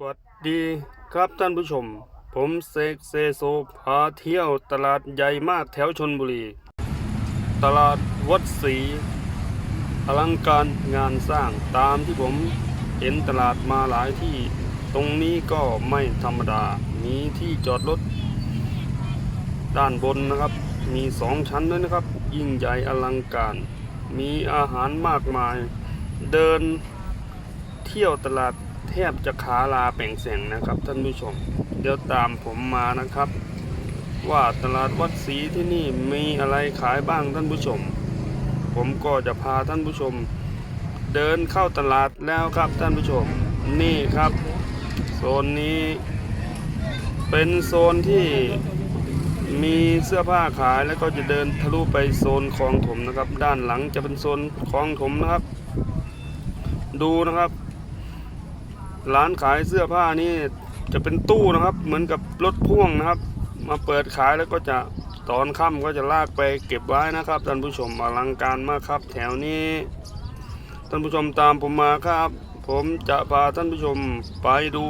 สวัสดีครับท่านผู้ชม ผมเสกเซโซพาเที่ยวตลาดใหญ่มากแถวชนบุรี ตลาดวัดศรีอลังการงานสร้างตามที่ผมเห็นตลาดมาหลายที่ ตรงนี้ก็ไม่ธรรมดา มีที่จอดรถ ด้านบนนะครับ มีสองชั้นด้วยนะครับ ยิ่งใหญ่อลังการ มีอาหารมากมาย เดินเที่ยวตลาด แทบจะขาลาแป่งแสงนะครับท่านผู้ชม เดี๋ยวตามผมมานะครับ ว่าตลาดวัดศรีที่นี่มีอะไรขายบ้างท่านผู้ชม ผมก็จะพาท่านผู้ชม เดินเข้าตลาดแล้วครับท่านผู้ชม นี่ครับ โซนนี้เป็นโซนที่มีเสื้อผ้าขายแล้วก็จะเดินทะลุไปโซนคลองถมนะครับ ด้านหลังจะเป็นโซนคลองถมนะครับ ดูนะครับ ร้านขายเสื้อผ้านี่จะเป็นตู้นะครับ เหมือนกับรถพ่วงนะครับ มาเปิดขายแล้วก็จะตอนค่ำก็จะลากไปเก็บไว้นะครับท่านผู้ชมอลังการมากครับ แถวนี้ท่านผู้ชมตามผมมาครับ ผมจะพาท่านผู้ชมไปดู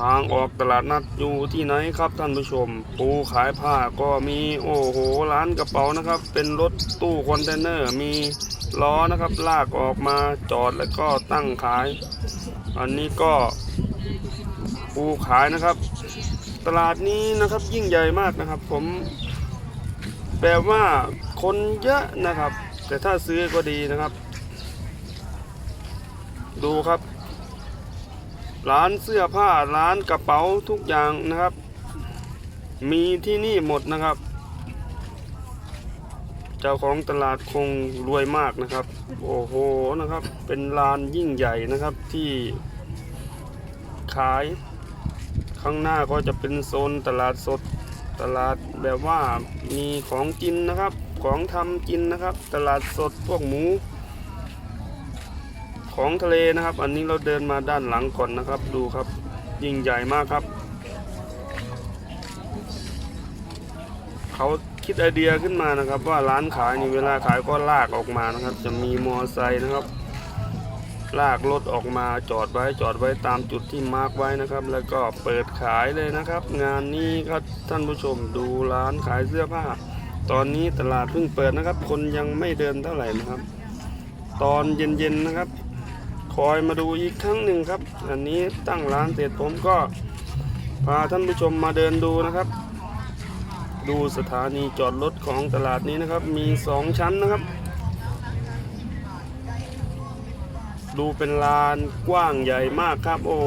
ทางออกตลาดนัดอยู่ที่ไหนครับท่านผู้ชม ปูขายผ้าก็มีโอ้โหร้านกระเป๋านะครับ เป็นรถตู้คอนเทนเนอร์มีล้อนะครับ ลากออกมาจอดแล้วก็ตั้งขาย อันนี้ก็ปูขายนะครับ ตลาดนี้นะครับยิ่งใหญ่มากนะครับ ผมแบบว่าคนเยอะนะครับ แต่ถ้าซื้อก็ดีนะครับ ดูครับ ร้านเสื้อผ้าร้านกระเป๋าทุกอย่างนะครับ มีที่นี่หมดนะครับ เจ้าของตลาดคงรวยมากนะครับ โอ้โหนะครับ เป็นลานยิ่งใหญ่นะครับที่ขาย ข้างหน้าก็จะเป็นโซนตลาดสดตลาดแบบว่ามีของกินนะครับ ของทำกินนะครับ ตลาดสดพวกหมู ของทะเลนะครับ อันนี้เราเดินมาด้านหลังก่อนนะครับ ดูครับ ยิ่งใหญ่มากครับ เขา คิดไอเดียขึ้นมานะครับ ว่าร้านขายนี่เวลาขายก็ลากออกมานะครับ จะมีมอเตอร์ไซค์นะครับ ลากรถออกมาจอดไว้จอดไว้ตามจุดที่มาร์กไว้นะครับ แล้วก็เปิดขายเลยนะครับ งานนี้ครับท่านผู้ชมดูร้านขายเสื้อผ้า ตอนนี้ตลาดเพิ่งเปิดนะครับ คนยังไม่เดินเท่าไหร่นะครับ ตอนเย็นๆนะครับ คอยมาดูอีกครั้งหนึ่งครับ อันนี้ตั้งร้านเสร็จผมก็พาท่านผู้ชมมาเดินดูนะครับ ดูสถานีจอดรถของตลาดนี้นะครับ มีสองชั้นนะครับ ดูเป็นลานกว้างใหญ่มากครับ โอ้โห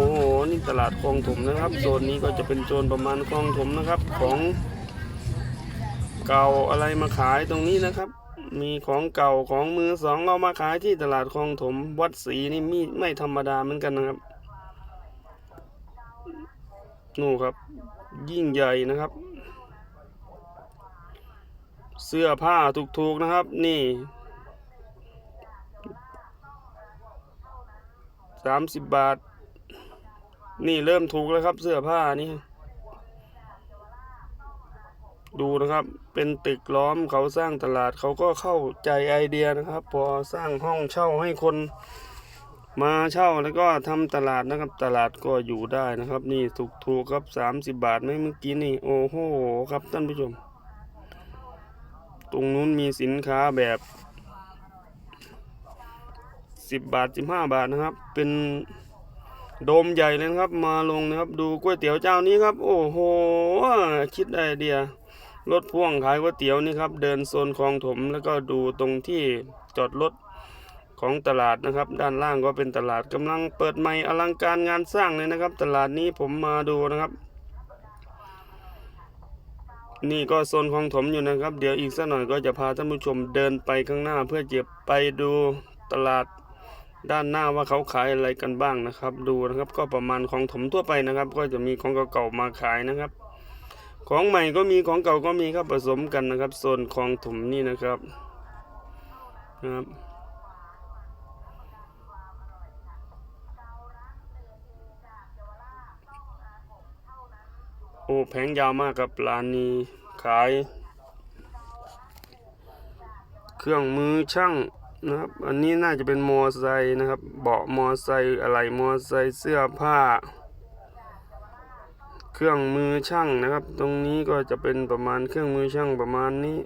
นี่ตลาดคลองถมนะครับ โซนนี้ก็จะเป็นโซนประมาณคลองถมนะครับ ของเก่าอะไรมาขายตรงนี้นะครับ มีของเก่าของมือสองเอามาขายที่ตลาดคลองถม วัดศรีนี่มีไม่ธรรมดาเหมือนกันนะครับ นู่นครับ ยิ่งใหญ่นะครับ เสื้อผ้าถูกๆนะครับ นี่สามสิบบาท นี่เริ่มถูกแล้วครับเสื้อผ้านี่ ดูนะครับ เป็นตึกล้อมเขาสร้างตลาดเขาก็เข้าใจไอเดียนะครับ พอสร้างห้องเช่าให้คนมาเช่าแล้วก็ทำตลาดนะครับ ตลาดก็อยู่ได้นะครับ นี่ถูกถูกๆครับสามสิบบาทไหมเมื่อกี้นี่ โอ้โหครับท่านผู้ชม ตรงนู้นมีสินค้าแบบสิบบาทสิบห้าบาทนะครับ เป็นโดมใหญ่เลยครับ มาลงนะครับ ดูก๋วยเตี๋ยวเจ้านี้ครับ โอ้โห คิดไอเดีย รถพ่วงขายก๋วยเตี๋ยวนี่ครับ เดินโซนคลองถม แล้วก็ดูตรงที่จอดรถของตลาดนะครับ ด้านล่างก็เป็นตลาดกำลังเปิดใหม่อลังการงานสร้างเลยนะครับ ตลาดนี้ผมมาดูนะครับ นี่ก็โซนคลองถมอยู่นะครับ เดี๋ยวอีกสักหน่อยก็จะพาท่านผู้ชมเดินไปข้างหน้า เพื่อจะไปดูตลาดด้านหน้าว่าเขาขายอะไรกันบ้างนะครับ ดูนะครับก็ประมาณของถมทั่วไปนะครับ ก็จะมีของเก่าๆมาขายนะครับ ของใหม่ก็มีของเก่าก็มีครับผสมกันนะครับโซนคลองถมนี่นะครับนะครับ โอ้แผงยาวมากครับร้านนี้ขาย เครื่องมือช่างนะครับ อันนี้น่าจะเป็นมอไซค์นะครับ เบาะมอไซค์อะไรมอไซค์เสื้อผ้า เครื่องมือช่างนะครับ ตรงนี้ก็จะเป็นประมาณเครื่องมือช่างประมาณนี้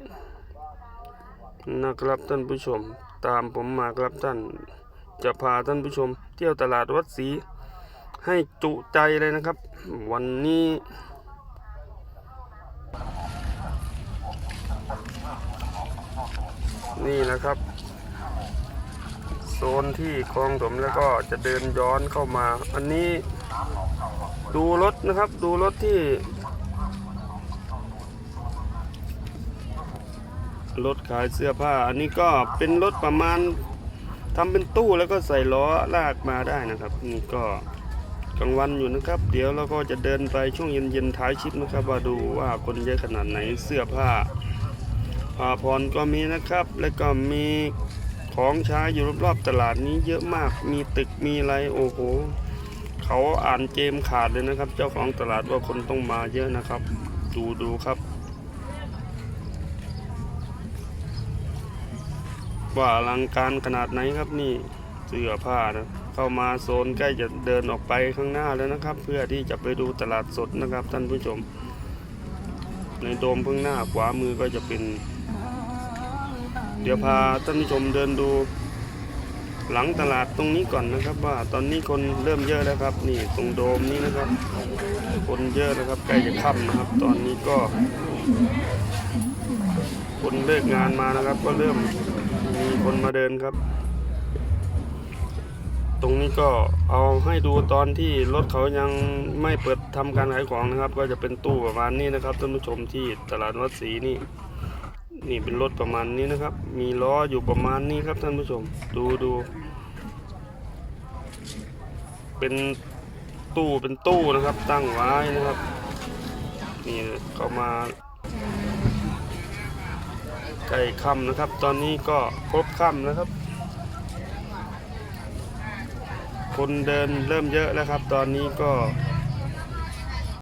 นะครับท่านผู้ชม ตามผมมาครับท่าน จะพาท่านผู้ชม เที่ยวตลาดวัดศรีให้จุใจเลยนะครับ วันนี้ นี่นะครับ โซนที่คลองถมแล้วก็จะเดินย้อนเข้ามา อันนี้ดูรถนะครับดูรถที่รถขายเสื้อผ้า อันนี้ก็เป็นรถประมาณทำเป็นตู้แล้วก็ใส่ล้อลากมาได้นะครับ นี่ก็กลางวันอยู่นะครับ เดี๋ยวเราก็จะเดินไปช่วงเย็นๆท้ายชิปนะครับว่าดูว่าคนเยอะขนาดไหนเสื้อผ้า ผ้าพรก็มีนะครับ แล้วก็มีของใช้อยู่รอบๆตลาดนี้เยอะมาก มีตึกมีอะไรโอ้โห เขาอ่านเกมขาดเลยนะครับ เจ้าของตลาดว่าคนต้องมาเยอะนะครับ ดูดูครับ ว่าอลังการขนาดไหนครับนี่เสื้อผ้านะเข้ามาโซนใกล้จะเดินออกไปข้างหน้าแล้วนะครับ เพื่อที่จะไปดูตลาดสดนะครับ ท่านผู้ชม ในโดมข้างหน้าขวามือก็จะเป็น ดี๋ยวพาท่านผู้ชมเดินดู หลังตลาดตรงนี้ก่อนนะครับ ว่าตอนนี้คนเริ่มเยอะแล้วครับ นี่ตรงโดมนี้นะครับ คนเยอะนะครับใกล้จะค่ำนะครับ ตอนนี้ก็ คนเลิกงานมานะครับ ก็เริ่มมีคนมาเดินครับ ตรงนี้ก็เอาให้ดูตอนที่รถเขายังไม่เปิดทำการขายของนะครับ ก็จะเป็นตู้ประมาณนี้นะครับท่านผู้ชมที่ตลาดวัดศรีนี่ นี่เป็นรถประมาณนี้นะครับ มีล้ออยู่ประมาณนี้ครับท่านผู้ชม ดูดู เป็นตู้เป็นตู้นะครับ ตั้งไว้นะครับ นี่เข้ามาใกล้ค่ำนะครับ ตอนนี้ก็พบค่ำนะครับ คนเดินเริ่มเยอะแล้วครับ ตอนนี้ก็